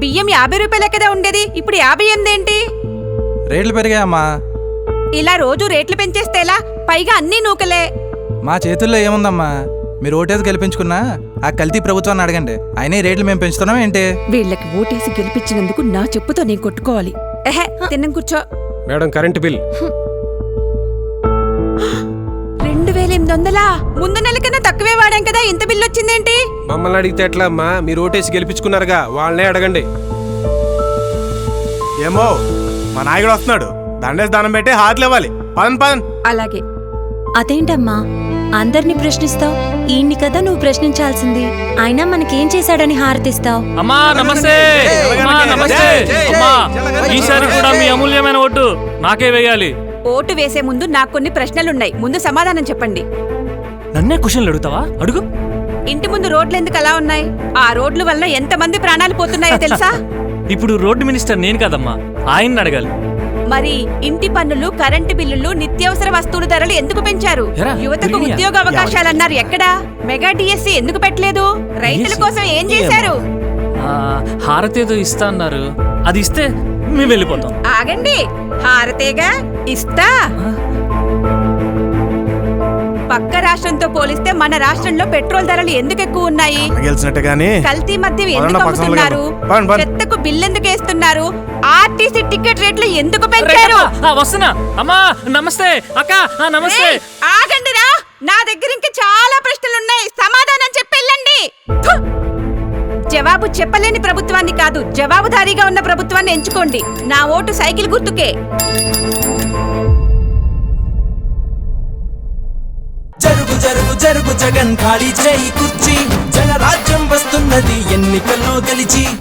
బియ్యం యాభై రూపాయలే కదా ఉండేది? ఇప్పుడు యాభై ఎనిమిది ఏంటి రేట్లు పెరిగాయమ్మా ఇలా రోజు రేట్లు పెంచేస్తే ఎలా? పైగా అన్నీ నూకలే. మా చేతుల్లో ఏముందమ్మా? మీరు ఓటేసి గెలిపించుకున్నా ఆ కల్తీ ప్రభుత్వాన్ని అడగండి. అయినా రేట్లు మేము పెంచుతున్నాం ఏంటి? వీళ్ళకి ఓటేసి గెలిపించినందుకు నా చెప్పుతో నేను కొట్టుకోవాలి. ఎహె తిన్నం కూర్చో. Madam current bill. రెండు వేల ఎనిమిది వందలా ముందు నెల కన్నా తక్కువే వాడాం కదా ఇంత బిల్లు వచ్చిందేంటి మమ్మల్ని అడిగితే ఎట్లా అమ్మా మీరు ఓటేసి గెలిపించుకున్నారుగా వాళ్ళనే అడగండి. ఏమో మా నాయకుడు వస్తున్నాడు. దండేసి దానం పెట్టి హార్ట్లు ఇవ్వాలి పదన్ పదన్ అలాగే. అదేంటమ్మా? అందరినీ ప్రశ్నిస్తావు? ఈయన్ని కదా నువ్వు ప్రశ్నించాల్సింది. అయినా మనకేం చేశాడని హారతిస్తావు? అమ్మా నమస్తే. అమ్మా నమస్తే. అమ్మా ఈసారి కూడా మీ అమూల్యమైన ఓటు నాకే వేయాలి. ఓటు వేసే ముందు నాకు కొన్ని ప్రశ్నలున్నాయి. ముందు సమాధానం చెప్పండి. నన్నే క్వశ్చన్లు అడుగుతావా? అడుగు. ఇంటి ముందు రోడ్లు ఎందుకు అలా ఉన్నాయి? ఆ రోడ్ల వల్ల ఎంతమంది ప్రాణాలు పోతున్నాయో తెలుసా? ఇప్పుడు రోడ్డు మినిస్టర్ నేను కదమ్మా. ఆయన్ని అడగాలి. మరి ఇంటి పన్నులు కరెంటు బిల్లులు నిత్యావసర వస్తువుల ధరలు ఎందుకు పెంచారు? ఎరా, యువతకు? ఉద్యోగ అవకాశాలు అన్నారు. ఎక్కడా? మెగా డిఎస్సి ఎందుకు పెట్టలేదు? రైతుల? కోసం ఏం చేశారు? ఆ, హారతి ఏదో ఇస్తా అన్నారు. అది ఇస్తే మేము వెళ్ళిపోతాం. ఆగండి. హారతేగా ఇస్తా. పక్క రాష్ట్రంతో పోలిస్తే మన రాష్ట్రంలో పెట్రోల్ ధరలు ఎందుకు ఎక్కువ ఉన్నాయి? కల్తీ పదండి, ఎందుకు అమ్ముతున్నారు. చెత్తకు బిల్ ఎందుకు వేస్తున్నారు? ఆర్టీసీ టికెట్ రేట్లు ఎందుకు పెంచారు? వస్తున్నా. అమ్మా నమస్తే. అక్క నమస్తే. ఏయ్, ఆగండిరా. నా దగ్గర ఇంకా చాలా జవాబు చెప్పలేని ప్రభుత్వాన్ని కాదు జవాబుదారీగా ఉన్న ప్రభుత్వాన్ని ఎంచుకోండి. నా ఓటు సైకిల్ గుర్తుకే. జరుగు జరుగు జరుగు జగన్ ఖాళీ చేయి కుర్చీ. జనరాజ్యం వస్తున్నది ఎన్నికల్లో గెలిచి.